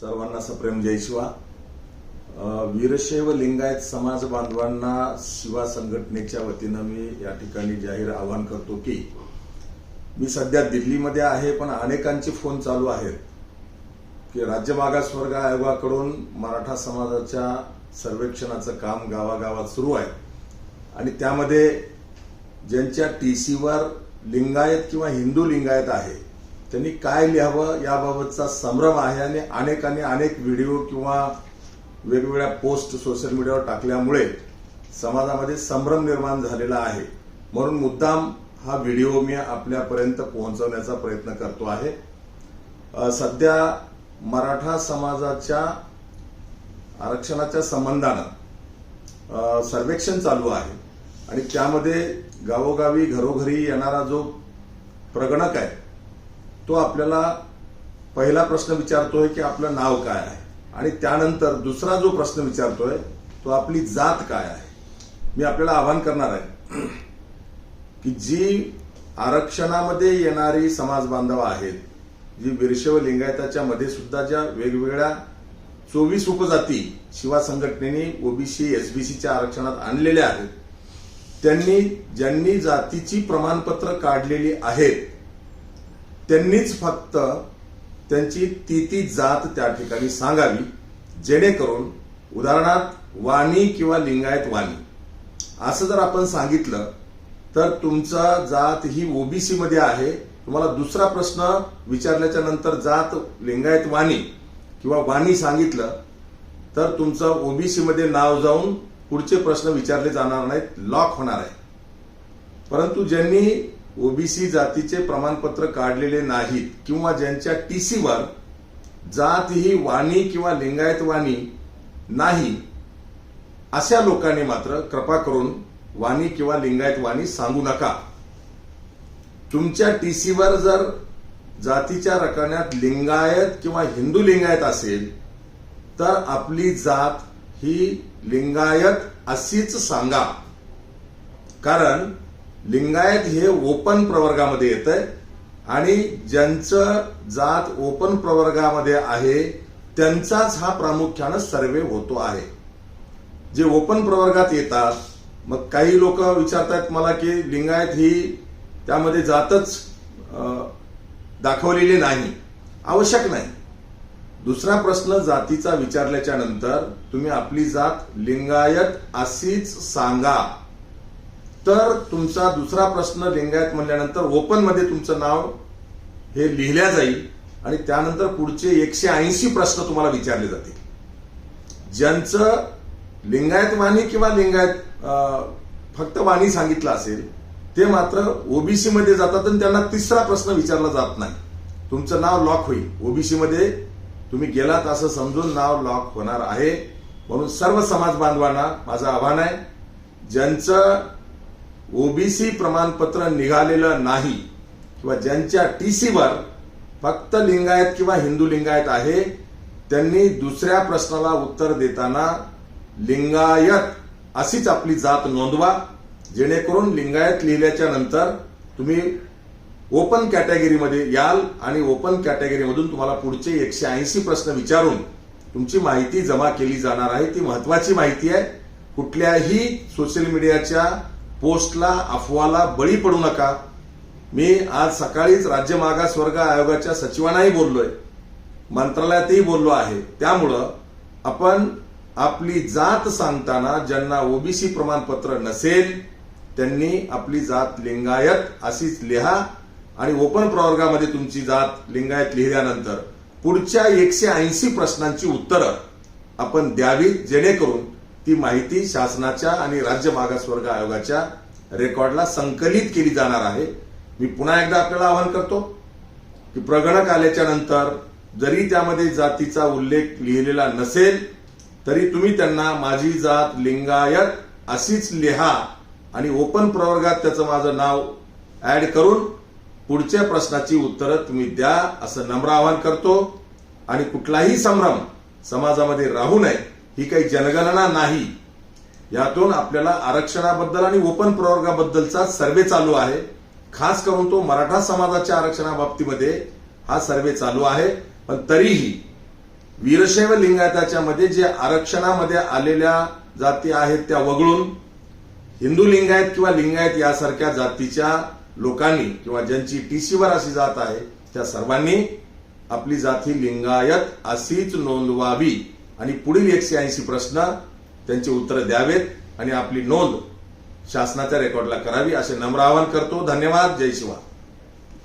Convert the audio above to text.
सर्वांना सप्रेम जय शिवा. वीरशैव लिंगायत समाज बांधवांना शिवा संघटनेच्या वतीनं मी या ठिकाणी जाहीर आवाहन करतो की मी सध्या दिल्लीमध्ये आहे पण अनेकांचे फोन चालू आहेत की राज्य मागासवर्ग आयोगाकडून मराठा समाजाच्या सर्वेक्षणाचं काम गावागावात सुरू आहे. आणि त्यामध्ये ज्यांच्या टी सीवर लिंगायत किंवा हिंदू लिंगायत आहे त्यांनी काय लिहावं याबाबतचा संभ्रम आहे आणि अनेकांनी अनेक व्हिडिओ किंवा वेगवेगळ्या पोस्ट सोशल मीडियावर टाकल्यामुळे समाजामध्ये संभ्रम निर्माण झालेला आहे. म्हणून मुद्दाम हा व्हिडिओ मी आपल्यापर्यंत पोहोचवण्याचा प्रयत्न करतो आहे. सध्या मराठा समाजाच्या आरक्षणाच्या संबंधानं सर्वेक्षण चालू आहे आणि त्यामध्ये गावोगावी घरोघरी येणारा जो प्रगणक आहे तो आपल्याला पहिला प्रश्न विचारतोय की आपलं नाव काय आहे? आणि त्यानंतर दुसरा जो प्रश्न विचारतोय तो आपली जात काय आहे? मी आपल्याला आवाहन करणार आहे की जी आरक्षणामध्ये येणारी समाज बांधव आहेत जी बिरशेव लिंगायताच्या मध्ये सुद्धा ज्या वेगवेगळ्या चोवीस उपजाती शिवा संघटनेने ओबीसी एसबीसीच्या आरक्षणात आणलेल्या आहेत त्यांनी ज्यांनी जातीची प्रमाणपत्र काढलेली आहेत त्यांनीच फक्त त्यांची ती ती जात त्या ठिकाणी सांगावी जेणेकरून उदाहरणार्थ वाणी किंवा लिंगायत वाणी. असं जर आपण सांगितलं तर तुमचा जात ही ओबीसी मध्ये आहे तुम्हाला दुसरा प्रश्न विचारल्याच्या नंतर जात लिंगायत वाणी किंवा वाणी सांगितलं तर तुमचं ओबीसी मध्ये नाव जाऊन पुढचे प्रश्न विचारले जाणार नाहीत लॉक होणार आहे. परंतु ज्यांनी ओबीसी जातीचे प्रमाणपत्र काढलेले नाहीत किंवा ज्यांच्या टीसीवर जात ही वाणी किंवा लिंगायत वाणी नाही अशा लोकांनी मात्र कृपा करून वाणी किंवा लिंगायत वाणी सांगू नका. तुमच्या टीसीवर जर जातीच्या रकण्यात लिंगायत किंवा हिंदू लिंगायत असेल तर आपली जात ही लिंगायत अशीच सांगा. कारण लिंगायत हे ओपन प्रवर्गामध्ये येत आहे आणि ज्यांचं जात ओपन प्रवर्गामध्ये आहे त्यांचाच हा प्रामुख्यानं सर्वे होतो आहे. जे ओपन प्रवर्गात येतात मग काही लोक विचारतात मला की लिंगायत ही त्यामध्ये जातच दाखवलेली नाही. आवश्यक नाही. दुसरा प्रश्न जातीचा विचारल्याच्या नंतर तुम्ही आपली जात लिंगायत अशीच सांगा. तर तुमचा दुसरा प्रश्न लिंगायत म्हणल्यानंतर ओपनमध्ये तुमचं नाव हे लिहिल्या जाईल आणि त्यानंतर पुढचे एकशे ऐंशी प्रश्न तुम्हाला विचारले जातील. ज्यांचं लिंगायत वाणी किंवा लिंगायत फक्त वाणी सांगितलं असेल ते मात्र ओबीसी मध्ये जातात आणि त्यांना तिसरा प्रश्न विचारला जात नाही. तुमचं नाव लॉक होईल. ओबीसी मध्ये तुम्ही गेलात असं समजून नाव लॉक होणार आहे. म्हणून सर्व समाज बांधवांना माझं आव्हान आहे ज्यांचं ओबीसी प्रमाणपत्र निघालेलं नाही किंवा ज्यांच्या टीसीवर फक्त लिंगायत किंवा हिंदू लिंगायत आहे त्यांनी दुसऱ्या प्रश्नाला उत्तर देताना लिंगायत अशीच आपली जात नोंदवा जेणेकरून लिंगायत लिहिल्याच्या नंतर तुम्ही ओपन कॅटेगरीमध्ये याल आणि ओपन कॅटेगरीमधून तुम्हाला पुढचे एकशे ऐंशी प्रश्न विचारून तुमची माहिती जमा केली जाणार आहे. ती महत्वाची माहिती आहे. कुठल्याही सोशल मीडियाच्या पोस्टला अफवाला बळी पडू नका. मी आज सकाळीच राज्य मागास वर्ग आयोगाच्या सचिवांनाही बोललोय. मंत्रालयातही बोललो आहे. त्यामुळं आपण आपली जात सांगताना ज्यांना ओबीसी प्रमाणपत्र नसेल त्यांनी आपली जात लिंगायत अशीच लिहा आणि ओपन प्रवर्गामध्ये तुमची जात लिंगायत लिहिल्यानंतर पुढच्या एकशे ऐंशी प्रश्नांची उत्तरं आपण द्यावी जेणेकरून ती माहिती शासनाच्या आणि राज्य मागासवर्ग आयोगाच्या रेकॉर्डला संकलित केली जाणार आहे. मी पुन्हा एकदा आपल्याला आवाहन करतो की प्रगणक आल्याच्यानंतर जरी त्यामध्ये जातीचा उल्लेख लिहिलेला नसेल तरी तुम्ही त्यांना माझी जात लिंगायत अशीच लिहा आणि ओपन प्रवर्गात त्याचं माझं नाव ऍड करून पुढच्या प्रश्नाची उत्तरं तुम्ही द्या असं नम्र आवाहन करतो. आणि कुठलाही संभ्रम समाजामध्ये राहू नये. ही काही जनगणना नाही. यातून आपल्याला आरक्षणाबद्दल आणि ओपन प्रवर्गाबद्दलचा सर्वे चालू आहे. खास करून तो मराठा समाजाच्या आरक्षणाबाबतीमध्ये हा सर्वे चालू आहे. पण तरीही वीरशैव लिंगायताच्या मध्ये जे आरक्षणामध्ये आलेल्या जाती आहेत त्या वगळून हिंदू लिंगायत किंवा लिंगायत यासारख्या जातीच्या लोकांनी किंवा ज्यांची टीसीवर अशी जात आहे त्या सर्वांनी आपली जाती लिंगायत अशीच नोंदवावी. आणि पुढील एकशे ऐंशी प्रश्न त्यांची उत्तर द्यावेत आणि आपली नोंद शासनाच्या रेकॉर्डला करावी असे नम्र आवाहन करतो. धन्यवाद. जय शिवा